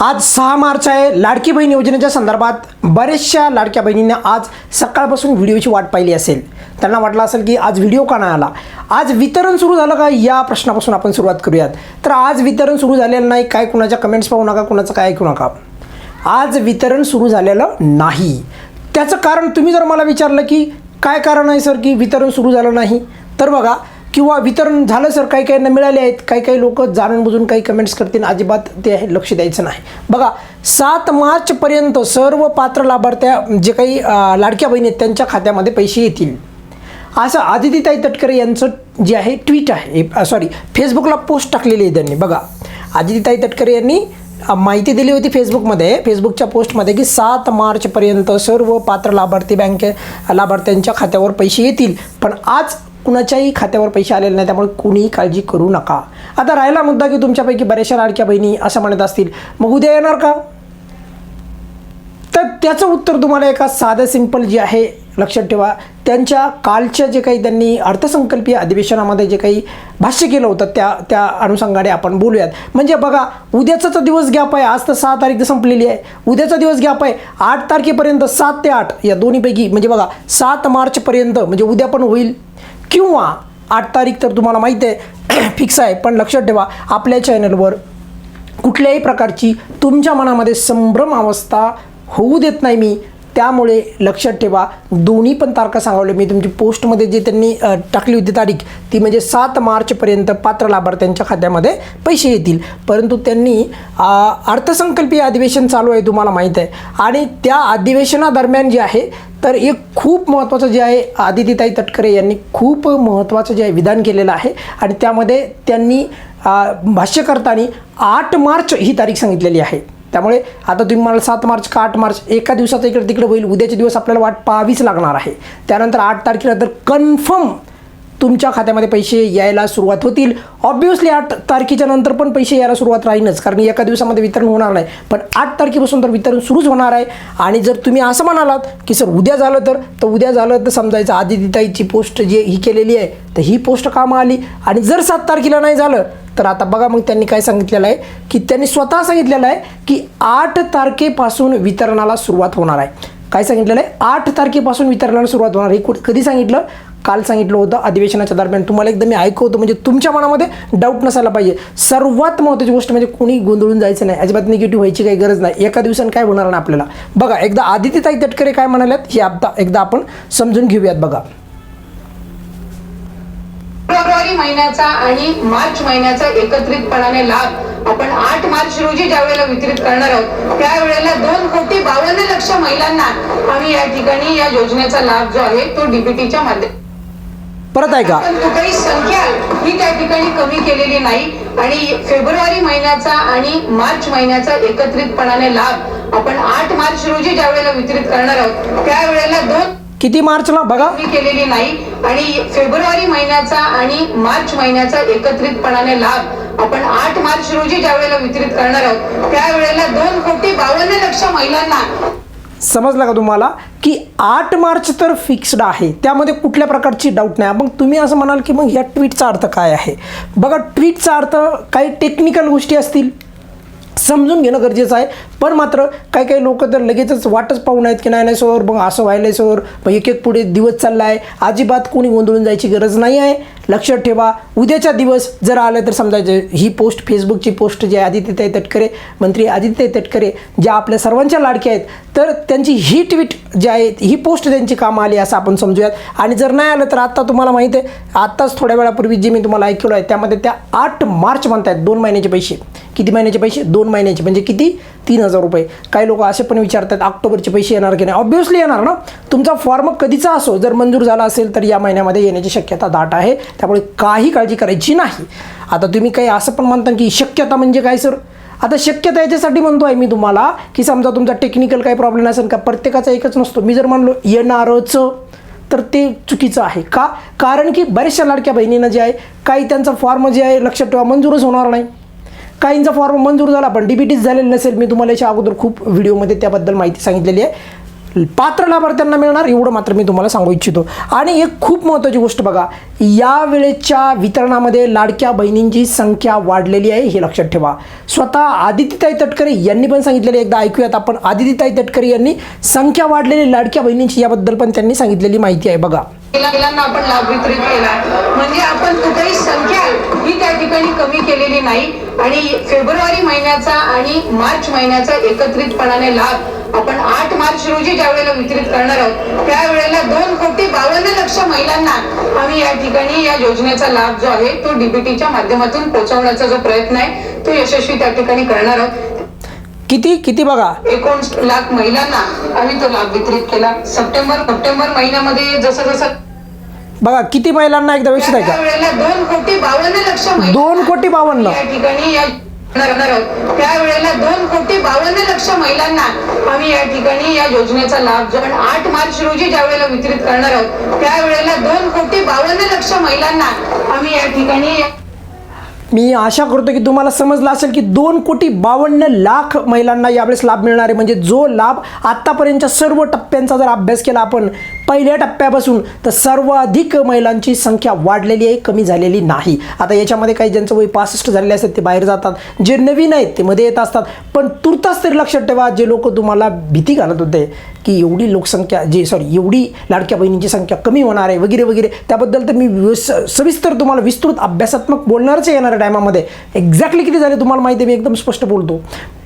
आज सहा मार्च आहे. लाडकी बहीण योजनेच्या संदर्भात बऱ्याचशा लाडक्या बहिणींना आज सकाळपासून व्हिडिओची वाट पाहिली असेल. त्यांना वाटलं असेल की आज व्हिडिओ का नाही आला? आज वितरण सुरू झालं का? या प्रश्नापासून आपण सुरुवात करूयात. तर आज वितरण सुरू झालेलं नाही. काय कुणाच्या कमेंट्स पाहू नका कुणाचं काय ऐकू नका. आज वितरण सुरू झालेलं नाही. त्याचं कारण तुम्ही जर मला विचारलं की काय कारण आहे सर की वितरण सुरू झालं नाही? तर बघा किंवा वितरण झालं सर काही काहींना मिळाले आहेत काही काही लोक जाणून बुजून काही कमेंट्स करतील अजिबात ते लक्ष द्यायचं नाही. बघा सात मार्चपर्यंत सर्व पात्र लाभार्थ्या जे काही लाडक्या बहिणी आहेत त्यांच्या खात्यामध्ये पैसे येतील. असं आदितीताई तटकरे यांचं जे आहे ट्विट आहे. सॉरी फेसबुकला पोस्ट टाकलेली आहे त्यांनी. बघा आदितीताई तटकरे यांनी माहिती दिली होती फेसबुकमध्ये फेसबुकच्या पोस्टमध्ये की सात मार्चपर्यंत सर्व पात्र लाभार्थी बँके लाभार्थ्यांच्या खात्यावर पैसे येतील. पण आज कुणाच्याही खात्यावर पैसे आलेले नाही त्यामुळे कुणीही काळजी करू नका. आता राहिला मुद्दा की तुमच्यापैकी बऱ्याचशा लाडक्या बहिणी असं म्हणत असतील मग उद्या येणार का? तर त्याचं उत्तर तुम्हाला एका साधं सिंपल जे आहे लक्षात ठेवा. त्यांच्या कालच्या जे काही त्यांनी अर्थसंकल्पीय अधिवेशनामध्ये जे काही भाष्य केलं होतं त्या त्या अनुषंगाने आपण बोलूयात. म्हणजे बघा उद्याचा तर दिवस गॅप आहे आज तर सहा तारीख तर संपलेली आहे. उद्याचा दिवस गॅप आहे आठ तारखेपर्यंत सात ते आठ या दोन्हीपैकी म्हणजे बघा सात मार्चपर्यंत म्हणजे उद्या पण होईल. किंवा आठ तारीख तर तुम्हाला माहीत आहे फिक्स आहे पण लक्षात ठेवा आपल्या चॅनलवर कुठल्याही प्रकारची तुमच्या मनामध्ये संभ्रम अवस्था होऊ देत नाही मी. त्यामुळे लक्षात ठेवा दोन्ही पण तारखा सांगावले. मी तुमची पोस्टमध्ये जे त्यांनी टाकली होती तारीख ती म्हणजे सात मार्चपर्यंत पात्र लाभार्थ्यांच्या खात्यामध्ये पैसे येतील. परंतु त्यांनी अर्थसंकल्पीय अधिवेशन चालू आहे तुम्हाला माहीत आहे. आणि त्या अधिवेशनादरम्यान जे आहे तर एक खूप महत्त्वाचं जे आहे आदितीताई तटकरे यांनी खूप महत्त्वाचं जे आहे विधान केलेलं आहे. आणि त्यामध्ये त्यांनी भाष्य करताना आठ मार्च ही तारीख सांगितलेली आहे. त्यामुळे आता तुम्ही मला सात मार्च का आठ मार्च? एका दिवसाचं इकडे तिकडे होईल. उद्याचे दिवस आपल्याला वाट पाहावीच लागणार आहे. त्यानंतर आठ तारखेला तर कन्फर्म तुमच्या खात्यामध्ये पैसे यायला सुरुवात होतील. ऑब्व्हियसली आठ तारखेच्या नंतर पण पैसे यायला सुरुवात राहीनच कारण एका दिवसामध्ये वितरण होणार नाही. पण आठ तारखेपासून तर वितरण सुरूच होणार आहे. आणि जर तुम्ही असं म्हणालात की सर उद्या झालं तर तर उद्या झालं तर समजायचं आदितीताईची पोस्ट जी ही केलेली आहे तर ही पोस्ट कामं आली. आणि जर सात तारखेला नाही झालं तर आता बघा मग त्यांनी काय सांगितलेलं आहे की त्यांनी स्वतः सांगितलेलं आहे की आठ तारखेपासून वितरणाला सुरुवात होणार आहे. काय सांगितलेलं आहे? आठ तारखेपासून वितरणाला सुरुवात होणार आहे. कधी सांगितलं? काल सांगितलं होतं अधिवेशनाच्या दरम्यान. तुम्हाला एकदा मी ऐकवतो म्हणजे तुमच्या मनामध्ये डाऊट नसायला पाहिजे. सर्वात महत्त्वाची गोष्ट म्हणजे कोणी गोंधळून जायचं नाही. अजिबात निगेटिव्ह व्हायची काही गरज नाही. एका दिवसाने काय होणार नाही आपल्याला. बघा एकदा आदित्यताई तटकरे काय म्हणाल्यात हे आता एकदा आपण समजून घेऊयात बघा. फेब्रुवारी महिन्याचा आणि मार्च महिन्याचा एकत्रितपणाने लाभ आपण आठ मार्च रोजी ज्या वेळेला वितरित करणार आहोत त्यावेळेला दोन कोटी बावन्न लक्ष महिलांना आम्ही या ठिकाणी या योजनेचा लाभ जो आहे तो डीबीटीच्या माध्यमातून परत ऐका. पण काही संख्या ही त्या ठिकाणी कमी केलेली नाही आणि फेब्रुवारी महिन्याचा आणि मार्च महिन्याचा एकत्रितपणाने लाभ आपण आठ मार्च रोजी ज्या वेळेला वितरित करणार आहोत त्यावेळेला दोन किती मार्चला बघा. केलेली नाही. आणि फेब्रुवारी महिन्याचा आणि मार्च महिन्याचा एकत्रितपणाने लाभ आपण आठ मार्च रोजी ज्या वेळेला वितरित करणार आहोत त्यावेळेला दोन कोटी बावन्न लक्ष महिलांना. समजलं का तुम्हाला? की आठ मार्च तर फिक्स्ड आहे. त्यामध्ये कुठल्या प्रकारची डाऊट नाही. मग तुम्ही असं म्हणाल की मग ह्या ट्विटचा अर्थ काय आहे? बघा ट्विटचा अर्थ काही टेक्निकल गोष्टी असतील. समजून घेणं गरजेचं आहे. पण मात्र काही काही लोक तर लगेचच वाटच पाहून आहेत की नाही नाही सर मग असं व्हायलं सर मग एक एक पुढे दिवस चालला आहे अजिबात कोणी गोंधळून जायची गरज नाही आहे. लक्षात ठेवा उद्याचा दिवस जर आलं तर समजायचं ही पोस्ट फेसबुकची पोस्ट जी आहे आदित्यताई तटकरे मंत्री आदित्यताई तटकरे ज्या आपल्या सर्वांच्या लाडक्या आहेत तर त्यांची ही ट्विट जी आहे ही पोस्ट त्यांची कामं आली असं आपण समजूयात. आणि जर नाही आलं तर आत्ता तुम्हाला माहीत आहे आत्ताच थोड्या वेळापूर्वी जे मी तुम्हाला ऐकलो आहे त्यामध्ये त्या आठ मार्च म्हणतायत दोन महिन्याचे पैसे. किती महिन्याचे पैसे? दोन महिन्याचे. म्हणजे किती? तीन हजार रुपये. काही लोक असे पण विचारतात ऑक्टोबरचे पैसे येणार की नाही? ऑब्व्हियसली येणार ना? तुमचा फॉर्म कधीचा असो जर मंजूर झाला असेल तर या महिन्यामध्ये येण्याची शक्यता दाट आहे. त्यामुळे काही काळजी करायची नाही. आता तुम्ही काही असं पण म्हणता की शक्यता म्हणजे काय सर आता शक्यता याच्यासाठी म्हणतो आहे मी तुम्हाला की समजा तुमचा टेक्निकल काही प्रॉब्लेम असेल का प्रत्येकाचा एकच नसतो. मी जर म्हणलो येणारच तर ते चुकीचं आहे. का? कारण की बऱ्याचशा लाडक्या बहिणींना जे आहे काही त्यांचा फॉर्म जे आहे लक्षात ठेवा मंजूरच होणार नाही. काहींचा फॉर्म मंजूर झाला पण डिबिटीज झालेलं नसेल. मी तुम्हाला याच्या अगोदर खूप व्हिडिओमध्ये त्याबद्दल माहिती सांगितलेली आहे. पात्र लाभार्थ्यांना मिळणार एवढं मात्र मी तुम्हाला सांगू इच्छितो. आणि एक खूप महत्त्वाची गोष्ट बघा या वेळेच्या वितरणामध्ये लाडक्या बहिणींची संख्या वाढलेली आहे हे लक्षात ठेवा. स्वतः आदित्यताई तटकरे यांनी पण सांगितलेले एकदा ऐकूयात आपण. आदित्यताई तटकरे यांनी संख्या वाढलेली लाडक्या बहिणींची याबद्दल पण त्यांनी सांगितलेली माहिती आहे बघा. महिलांना आपण लाभ वितरित केला म्हणजे आपण कुठेही संख्या ही त्या ठिकाणी कमी केलेली नाही. आणि फेब्रुवारी महिन्याचा आणि मार्च महिन्याचा एकत्रितपणाने लाभ आपण आठ मार्च रोजी ज्या वेळेला वितरित करणार आहोत त्यावेळेला दोन कोटी बावन्न लक्ष महिलांना आम्ही या ठिकाणी या योजनेचा लाभ जो आहे तो डीबीटीच्या माध्यमातून पोहोचवण्याचा जो प्रयत्न आहे तो यशस्वी त्या ठिकाणी करणार आहोत. किती किती बघा? एकोणीस लाख महिलांना आम्ही तो लाभ वितरित केला. सप्टेंबर सप्टेंबर महिन्यामध्ये जसं जसं बघा किती महिलांना एकदा व्यवस्थित आहे का? त्यावेळेला दोन कोटी बावन्न लक्ष महिला दोन कोटी बावन्न. या ठिकाणी या करणार आहोत. त्यावेळेला दोन कोटी बावन्न लक्ष महिलांना आम्ही या ठिकाणी या योजनेचा लाभ जो आपण आठ मार्च रोजी ज्या वेळेला वितरित करणार आहोत त्यावेळेला दोन कोटी बावन्न लक्ष महिलांना आम्ही या ठिकाणी मी आशा करतो की तुम्हाला समजलं असेल की दोन कोटी बावन्न लाख महिलांना यावेळेस लाभ मिळणार आहे. म्हणजे जो लाभ आत्तापर्यंतच्या सर्व टप्प्यांचा जर अभ्यास केला आपण पहिल्या टप्प्यापासून तर सर्वाधिक महिलांची संख्या वाढलेली आहे कमी झालेली नाही. आता याच्यामध्ये काही ज्यांचं वय पासष्ट झालेले असतात ते बाहेर जातात. जे नवीन आहेत ते मध्ये येत असतात. पण तुर्तास तरी लक्षात ठेवा जे लोक तुम्हाला भीती घालत होते की एवढी लोकसंख्या जे सॉरी एवढी लाडक्या बहिणींची संख्या कमी होणार आहे वगैरे वगैरे त्याबद्दल तर मी सविस्तर तुम्हाला विस्तृत अभ्यासात्मक बोलणारच आहे येणाऱ्या टायमामध्ये एक्झॅक्टली किती झाले तुम्हाला माहिती मी एकदम स्पष्ट बोलतो.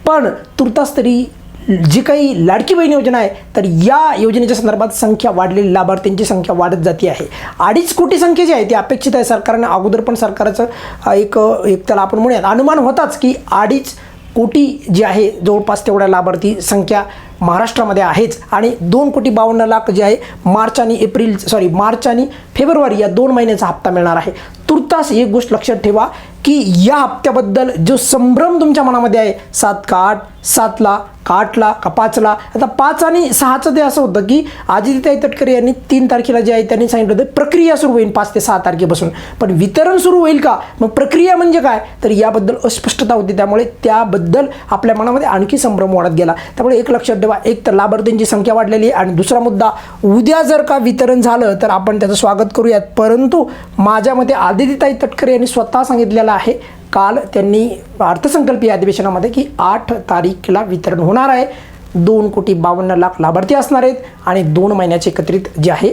पण तुर्तास तरी जी काही लाडकी बहीण योजना आहे तर या योजनेच्या संदर्भात संख्या वाढलेली लाभार्थ्यांची संख्या वाढत जाते आहे. अडीच कोटी संख्या जी आहे ती अपेक्षित आहे सरकारने. अगोदर पण सरकारचं एक एक त्याला आपण म्हणूयात अनुमान होताच की अडीच कोटी जी आहे जवळपास तेवढ्या लाभार्थी संख्या महाराष्ट्रामध्ये आहेच. आणि दोन कोटी बावन्न लाख जे आहे मार्च आणि एप्रिल सॉरी मार्च आणि फेब्रुवारी या दोन महिन्याचा हप्ता मिळणार आहे. तुर्तास एक गोष्ट लक्षात ठेवा की या हप्त्याबद्दल जो संभ्रम तुमच्या मनामध्ये आहे सात का आठ सातला का आठला का पाचला? आता पाच आणि सहाचं ते असं होतं की आदित्यताई तटकरे यांनी तीन तारखेला जे आहे त्यांनी सांगितलं होतं प्रक्रिया सुरू होईल पाच ते सहा तारखेपासून. पण वितरण सुरू होईल का? मग प्रक्रिया म्हणजे काय? तर याबद्दल अस्पष्टता होती त्यामुळे त्याबद्दल आपल्या मनामध्ये आणखी संभ्रम वाढत गेला. त्यामुळे एक लक्षात ठेवा एक तर लाभार्थ्यांची संख्या वाढलेली आहे आणि दुसरा मुद्दा उद्या जर का वितरण झालं तर आपण त्याचं स्वागत करूयात. परंतु माझ्या मते आदित्यताई तटकरे यांनी स्वतः सांगितलेलं आहे काल त्यांनी अर्थसंकल्पीय अधिवेशनामध्ये की आठ तारीखला वितरण होणार आहे. दोन कोटी बावन्न लाख लाभार्थी असणार आहेत आणि दोन महिन्याचे एकत्रित जे आहे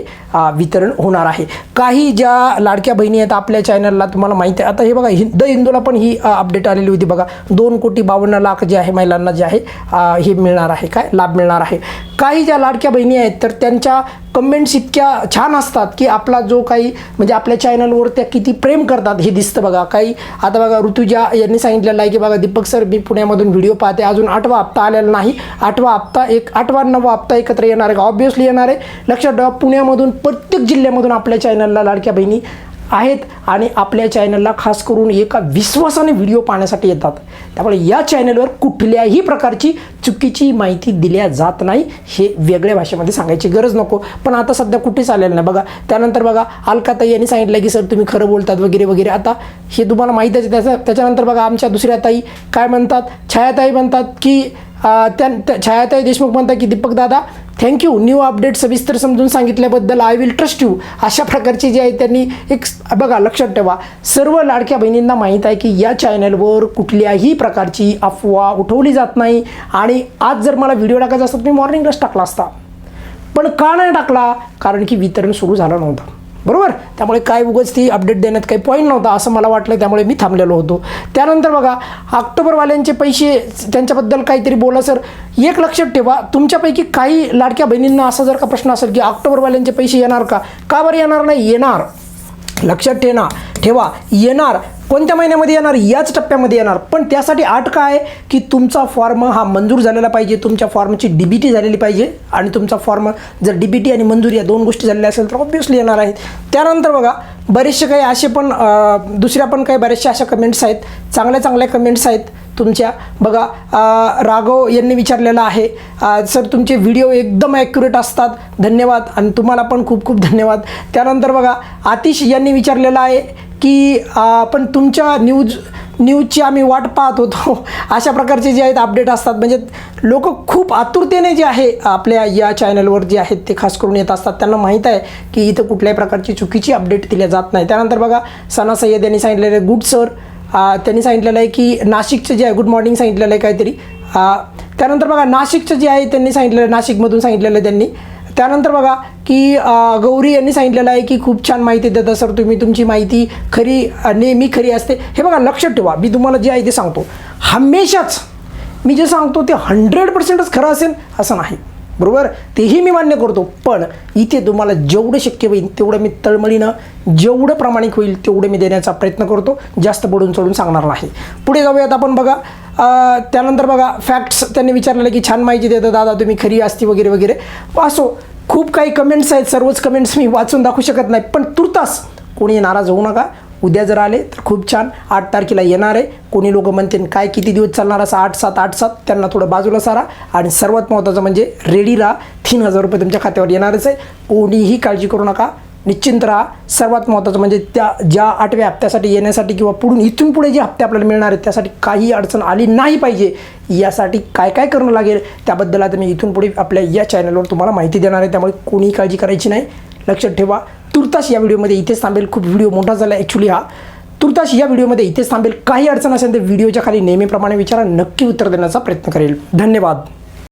वितरण होणार आहे. काही ज्या लाडक्या बहिणी आहेत आपल्या चॅनलला तुम्हाला माहिती आहे. आता हे बघा हिंद हिंदूला पण ही अपडेट आलेली होती बघा. दोन कोटी बावन्न लाख जे आहे महिलांना जे आहे हे मिळणार आहे काय? लाभ मिळणार आहे. काही ज्या लाडक्या बहिणी आहेत तर त्यांच्या कमेंट्स इतक्या छान असतात की आपला जो काही म्हणजे आपल्या चॅनलवर त्या किती प्रेम करतात हे दिसतं बघा. काही आता बघा ऋतुजा यांनी सांगितलेलं आहे की बघा दीपक सर मी पुण्यामधून व्हिडिओ पाहते. अजून आठवा हप्ता आलेला नाही. आठवा हप्ता एक आठवा नववा हप्ता एकत्र येणार आहे. का ऑब्विसली येणार आहे. लक्षात ठेवा पुण्यामधून प्रत्येक जिल्ह्यामधून आपल्या चॅनलला लाडक्या बहिणी आहेत आणि आपल्या चॅनलला खास करून एका विश्वासाने व्हिडिओ पाहण्यासाठी येतात. त्यामुळे या चॅनलवर कुठल्याही प्रकारची चुकीची माहिती दिल्या जात नाही हे वेगळ्या भाषेमध्ये सांगायची गरज नको. पण आता सध्या कुठेच आलेलं नाही. बघा त्यानंतर बघा अलकाताई यांनी सांगितलं की सर तुम्ही खरं बोलतात वगैरे वगैरे. आता हे तुम्हाला माहीतच आहे. त्याचं त्याच्यानंतर बघा आमच्या दुसऱ्या ताई काय म्हणतात? छायाताई म्हणतात की त्या त्या- छायाताई देशमुख म्हणतात की दीपक दादा थँक्यू न्यू अपडेट सविस्तर समजून सांगितल्याबद्दल आय विल ट्रस्ट यू अशा प्रकारची जी आहे त्यांनी एक बघा लक्षात ठेवा. सर्व लाडक्या बहिणींना माहीत आहे की या चॅनलवर कुठल्याही प्रकारची अफवा उठवली जात नाही. आणि आज जर मला व्हिडिओ टाकायचा असता तर मी मॉर्निंगलाच टाकला असता. पण का नाही टाकला? कारण की वितरण सुरू झालं नव्हतं. बरोबर? त्यामुळे काय उगाच ती अपडेट देण्यात काही पॉईंट नव्हता असं मला वाटलं त्यामुळे मी थांबलेलो होतो. त्यानंतर बघा ऑक्टोबरवाल्यांचे पैसे त्यांच्याबद्दल काहीतरी बोला सर. एक लक्षात ठेवा तुमच्यापैकी काही लाडक्या बहिणींना असा जर का प्रश्न असेल की ऑक्टोबरवाल्यांचे पैसे येणार का? का बरं येणार नाही? येणार. लक्षात ठेवा ठेवा येणार. कोणत्या महिन्यामध्ये येणार? याच टप्प्यामध्ये येणार. पण त्यासाठी आठ काय आहे की तुमचा फॉर्म हा मंजूर झालेला पाहिजे तुमच्या फॉर्मची डी बी टी झालेली पाहिजे आणि तुमचा फॉर्म जर डी बी टी आणि मंजूर या दोन गोष्टी झालेल्या असेल तर ऑब्व्हियसली येणार आहेत. त्यानंतर बघा बरेचसे काही असे पण दुसऱ्या पण काही बऱ्याचशा अशा कमेंट्स आहेत. चांगल्या चांगल्या कमेंट्स आहेत. तुमच्या बघा राघव यांनी विचारलेलं आहे. सर तुमचे व्हिडिओ एकदम ॲक्युरेट असतात. धन्यवाद. आणि तुम्हाला पण खूप खूप धन्यवाद. त्यानंतर बघा आतिश यांनी विचारलेलं आहे की आपण पण तुमच्या न्यूज न्यूजची आम्ही वाट पाहत होतो. अशा प्रकारचे जे आहेत अपडेट असतात. म्हणजे लोक खूप आतुरतेने जे आहे आपल्या या चॅनलवर जे आहेत ते खास करून येत असतात. त्यांना माहीत आहे की इथं कुठल्याही प्रकारची चुकीची अपडेट दिल्या जात नाही. त्यानंतर बघा सना सय्यद यांनी सांगितलेले गुड सर त्यांनी सांगितलेलं आहे की नाशिकचं जे आहे गुड मॉर्निंग सांगितलेलं आहे काहीतरी. त्यानंतर बघा नाशिकचं जे आहे त्यांनी सांगितलेलं आहे नाशिकमधून सांगितलेलं आहे त्यांनी. त्यानंतर बघा की गौरी यांनी सांगितलेलं आहे की खूप छान माहिती देता सर तुम्ही तुमची माहिती खरी नेहमी खरी असते. हे बघा लक्षात ठेवा मी तुम्हाला जे आहे ते सांगतो. हमेशाच मी जे सांगतो ते हंड्रेड पर्सेंटच खरं असेल असं नाही. बरोबर? तेही मी मान्य करतो. पण इथे तुम्हाला जेवढं शक्य होईल तेवढं मी तळमळीनं जेवढं प्रामाणिक होईल तेवढं मी देण्याचा प्रयत्न करतो. जास्त बुडून चढून सांगणार नाही. पुढे जाऊयात आपण बघा. त्यानंतर बघा फॅक्ट्स त्यांनी विचारलेलं की छान माहिती देतं दादा तुम्ही खरी असती वगैरे वगैरे. असो खूप काही कमेंट्स आहेत. सर्वच कमेंट्स मी वाचून दाखवू शकत नाही. पण तुर्तास कोणी नाराज होऊ नका. उद्या जर आले तर खूप छान. आठ तारखेला येणार आहे. कोणी लोक म्हणतील काय किती दिवस चालणार असं? आठ सात आठ सात. त्यांना थोडं बाजूला सारा. आणि सर्वात महत्त्वाचं म्हणजे रेडी राहा. तीन हजार रुपये तुमच्या खात्यावर येणारच आहे. कोणीही काळजी करू नका. निश्चिंत राहा. सर्वात महत्त्वाचं म्हणजे त्या ज्या आठव्या हप्त्यासाठी येण्यासाठी किंवा पुढून इथून पुढे जे हप्ते आपल्याला मिळणार आहेत त्यासाठी काही अडचण आली नाही पाहिजे. यासाठी काय काय करणं लागेल? त्याबद्दल आता मी इथून पुढे आपल्या या चॅनलवर तुम्हाला माहिती देणार आहे. त्यामुळे कोणीही काळजी करायची नाही. लक्षात ठेवा. तुर्तास या व्हिडिओमध्ये इथेच थांबेल. खूप व्हिडिओ मोठा झाला ॲक्च्युली हा. तुर्तास या व्हिडिओमध्ये इथेच थांबेल. काही अडचण असेल तर व्हिडिओच्या खाली नेहमीप्रमाणे विचारा. नक्की उत्तर देण्याचा प्रयत्न करेल. धन्यवाद.